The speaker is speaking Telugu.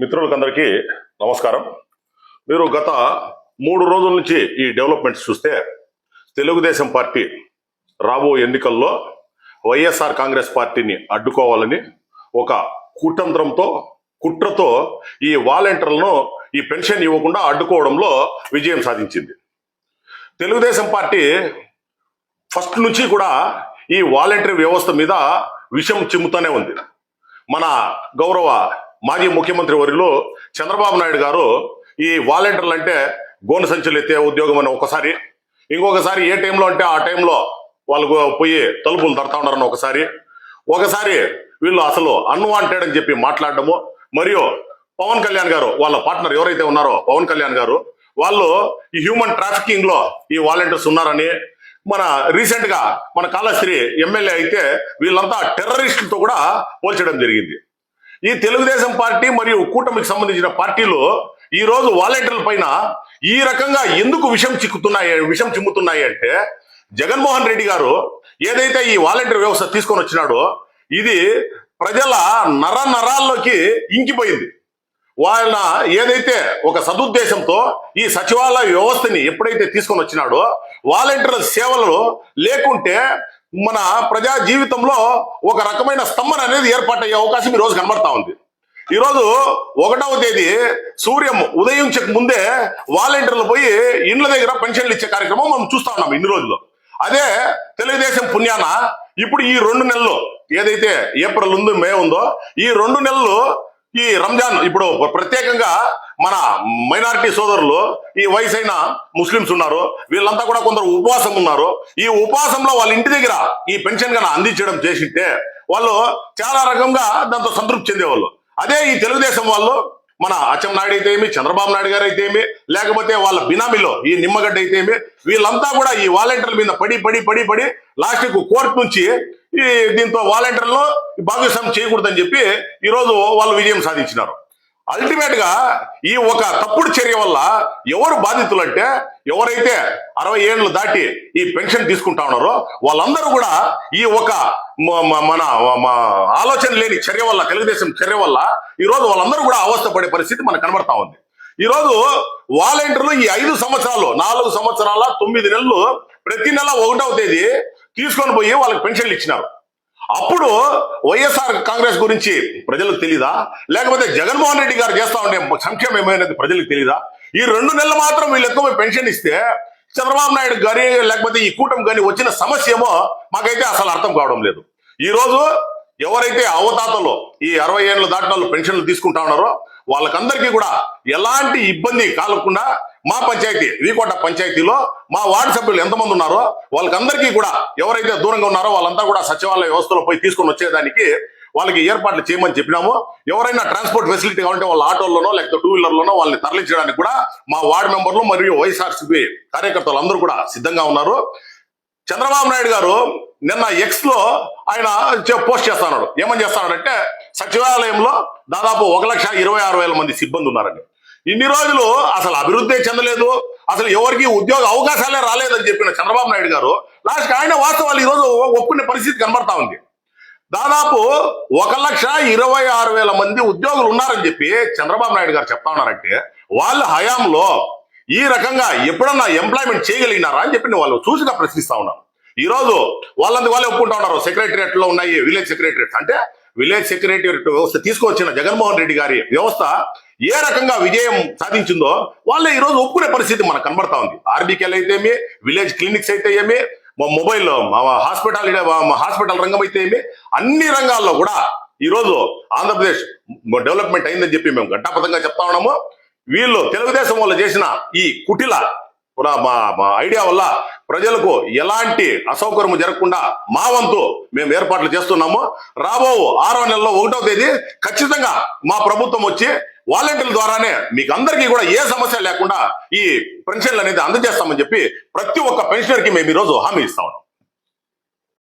మిత్రులకందరికీ నమస్కారం. మీరు గత మూడు రోజుల నుంచి ఈ డెవలప్మెంట్స్ చూస్తే తెలుగుదేశం పార్టీ రాబో ఎన్నికల్లో వైఎస్ఆర్ కాంగ్రెస్ పార్టీని అడ్డుకోవాలని ఒక కుటంత్రంతో కుట్రతో ఈ వాలంటీర్లను ఈ పెన్షన్ ఇవ్వకుండా అడ్డుకోవడంలో విజయం సాధించింది. తెలుగుదేశం పార్టీ ఫస్ట్ నుంచి కూడా ఈ వాలంటరీ వ్యవస్థ మీద విషం చిమ్ముతూనే ఉంది. మన గౌరవ మాజీ ముఖ్యమంత్రి వరిలో చంద్రబాబు నాయుడు గారు ఈ వాలంటీర్లు అంటే గోను సంచులు ఎత్తే ఉద్యోగం అని ఒకసారి ఇంకొకసారి ఏ టైంలో అంటే ఆ టైంలో వాళ్ళు పోయి తలుపులు తడతా ఉన్నారని ఒకసారి ఒకసారి వీళ్ళు అసలు అన్వాంటెడ్ అని చెప్పి మాట్లాడడము. మరియు పవన్ కళ్యాణ్ గారు వాళ్ళ పార్ట్నర్ ఎవరైతే ఉన్నారో పవన్ కళ్యాణ్ గారు వాళ్ళు ఈ హ్యూమన్ ట్రాఫికింగ్లో ఈ వాలంటీర్స్ ఉన్నారని మన రీసెంట్గా మన కాళశ్రీ ఎమ్మెల్యే అయితే వీళ్ళంతా టెర్రరిస్టులతో కూడా పోల్చడం జరిగింది. ఈ తెలుగుదేశం పార్టీ మరియు కూటమికి సంబంధించిన పార్టీలు ఈ రోజు వాలంటీర్ల పైన ఈ రకంగా ఎందుకు విషం చిక్కుతున్నాయి విషం చిమ్ముతున్నాయి అంటే జగన్మోహన్ రెడ్డి గారు ఏదైతే ఈ వాలంటీర్ వ్యవస్థ తీసుకొని వచ్చినాడో ఇది ప్రజల నర నరాల్లోకి ఇంకిపోయింది. వాళ్ళ ఏదైతే ఒక సదుద్దేశంతో ఈ సచివాలయ వ్యవస్థని ఎప్పుడైతే తీసుకొని వచ్చినాడో వాలంటీర్ల సేవలు లేకుంటే మన ప్రజా జీవితంలో ఒక రకమైన స్తంభన అనేది ఏర్పాటయ్యే అవకాశం ఈ రోజు కనబడతా ఉంది. ఈ రోజు ఒకటవ తేదీ సూర్యం ఉదయించక ముందే వాలంటీర్లు పోయి ఇండ్ల దగ్గర పెన్షన్లు ఇచ్చే కార్యక్రమం మనం చూస్తా ఉన్నాం ఇన్ని రోజులు. అదే తెలుగుదేశం పుణ్యాన ఇప్పుడు ఈ రెండు నెలలు ఏదైతే ఏప్రిల్ ఉందో మే ఉందో ఈ రెండు నెలలు ఈ రంజాన్ ఇప్పుడు ప్రత్యేకంగా మన మైనారిటీ సోదరులు ఈ వయసైన ముస్లిమ్స్ ఉన్నారు. వీళ్ళంతా కూడా కొందరు ఉపవాసం ఉన్నారు. ఈ ఉపవాసంలో వాళ్ళ ఇంటి దగ్గర ఈ పెన్షన్ కన్నా అందించడం చేసింటే వాళ్ళు చాలా రకంగా దాంతో సంతృప్తి చెందేవాళ్ళు. అదే ఈ తెలుగుదేశం వాళ్ళు మన అచ్చం నాయుడు అయితే ఏమి చంద్రబాబు నాయుడు గారు అయితే ఏమి లేకపోతే వాళ్ళ బినామీలో ఈ నిమ్మగడ్డ అయితే ఏమి వీళ్ళంతా కూడా ఈ వాలంటీర్ల మీద పడి పడి పడి పడి లాస్ట్కు కోర్టు నుంచి ఈ దీంతో వాలంటీర్లో భాగస్వామ్యం చేయకూడదని చెప్పి ఈరోజు వాళ్ళు విజయం సాధించినారు. అల్టిమేట్గా ఈ ఒక తప్పుడు చర్య వల్ల ఎవరు బాధితులు అంటే ఎవరైతే అరవై ఏళ్ళు దాటి ఈ పెన్షన్ తీసుకుంటా ఉన్నారో వాళ్ళందరూ కూడా ఈ ఒక మ- మన ఆలోచన లేని చర్య వల్ల తెలుగుదేశం చర్య వల్ల ఈ రోజు వాళ్ళందరూ కూడా అవస్థ పడే పరిస్థితి మనకు కనబడతా ఉంది. ఈ రోజు వాలంటీర్లు ఈ ఐదు సంవత్సరాలు నాలుగు సంవత్సరాల తొమ్మిది నెలలు ప్రతి నెల ఒకటవ తేదీ తీసుకొని పోయి వాళ్ళకి పెన్షన్లు ఇచ్చినారు. అప్పుడు వైఎస్ఆర్ కాంగ్రెస్ గురించి ప్రజలకు తెలీదా? లేకపోతే జగన్మోహన్ రెడ్డి గారు చేస్తా ఉండే సంక్షేమం ఏమైనది ప్రజలకు తెలీదా? ఈ రెండు నెలలు మాత్రం వీళ్ళు ఎక్కువ పెన్షన్ ఇస్తే చంద్రబాబు నాయుడు గారి లేకపోతే ఈ కూటమి గాని వచ్చిన సమస్య ఏమో మాకైతే అసలు అర్థం కావడం లేదు. ఈ రోజు ఎవరైతే అవతాతలో ఈ అరవై ఏళ్ళు దాటిన వాళ్ళు పెన్షన్లు తీసుకుంటా ఉన్నారో వాళ్ళకందరికీ కూడా ఎలాంటి ఇబ్బంది కాలకుండా మా పంచాయతీ వీకోట పంచాయతీలో మా వార్డు సభ్యులు ఎంతమంది ఉన్నారో వాళ్ళకందరికీ కూడా ఎవరైతే దూరంగా ఉన్నారో వాళ్ళంతా కూడా సచివాలయ వ్యవస్థలో పోయి తీసుకొని వచ్చేదానికి వాళ్ళకి ఏర్పాట్లు చేయమని చెప్పినాము. ఎవరైనా ట్రాన్స్పోర్ట్ ఫెసిలిటీ కావాలంటే వాళ్ళ ఆటోల్లోనో లేకపోతే టూ వీలర్లోనో వాళ్ళని తరలించడానికి కూడా మా వార్డు మెంబర్లు మరియు వైఎస్ఆర్సీపీ కార్యకర్తలు అందరూ కూడా సిద్ధంగా ఉన్నారు. చంద్రబాబు నాయుడు గారు నిన్న ఎక్స్లో ఆయన పోస్ట్ చేస్తున్నాడు. ఏమని చేస్తున్నాడంటే సచివాలయంలో దాదాపు ఒక లక్ష ఇరవై ఆరు వేల మంది సిబ్బంది ఉన్నారండి. ఇన్ని రోజులు అసలు అభివృద్ధి చెందలేదు. అసలు ఎవరికి ఉద్యోగ అవకాశాలే రాలేదని చెప్పిన చంద్రబాబు నాయుడు గారు లాస్ట్ ఆయన వాస్తవాలు ఈ రోజు ఒప్పుకునే పరిస్థితి కనబడతా ఉంది. దాదాపు ఒక లక్ష ఇరవై ఆరు వేల మంది ఉద్యోగులు ఉన్నారని చెప్పి చంద్రబాబు నాయుడు గారు చెప్తా ఉన్నారంటే వాళ్ళ హయాంలో ఈ రకంగా ఎప్పుడన్నా ఎంప్లాయ్మెంట్ చేయగలిగినారా అని చెప్పి వాళ్ళు చూసిగా ప్రశ్నిస్తా ఉన్నాను. ఈ రోజు వాళ్ళందుకు వాళ్ళే ఒప్పుకుంటా ఉన్నారు. సెక్రటరియట్లో ఉన్నాయి విలేజ్ సెక్రటరియట్ అంటే విలేజ్ సెక్రటరియట్ వ్యవస్థ తీసుకొచ్చిన జగన్మోహన్ రెడ్డి గారి వ్యవస్థ ఏ రకంగా విజయం సాధించిందో వాళ్ళే ఈరోజు ఒప్పుకునే పరిస్థితి మనకు కనబడతా ఉంది. ఆర్బీకేలు అయితే ఏమి విలేజ్ క్లినిక్స్ అయితే ఏమి మా మొబైల్ మా హాస్పిటల్ మా హాస్పిటల్ రంగం అయితే ఏమి అన్ని రంగాల్లో కూడా ఈరోజు ఆంధ్రప్రదేశ్ డెవలప్మెంట్ అయిందని చెప్పి మేము ఘంటాపథంగా చెప్తా ఉన్నాము. వీళ్ళు తెలుగుదేశం వాళ్ళు చేసిన ఈ కుటిల మా మా ఐడియా వల్ల ప్రజలకు ఎలాంటి అసౌకర్యం జరగకుండా మా వంతు మేము ఏర్పాట్లు చేస్తున్నాము. రాబో ఆరో నెలలో ఒకటో తేదీ ఖచ్చితంగా మా ప్రభుత్వం వచ్చి వాలంటీర్ల ద్వారానే మీకు అందరికీ కూడా ఏ సమస్య లేకుండా ఈ పెన్షన్లు అనేది అందజేస్తామని చెప్పి ప్రతి ఒక్క పెన్షనర్కి మేము ఈరోజు హామీ ఇస్తా ఉన్నాం.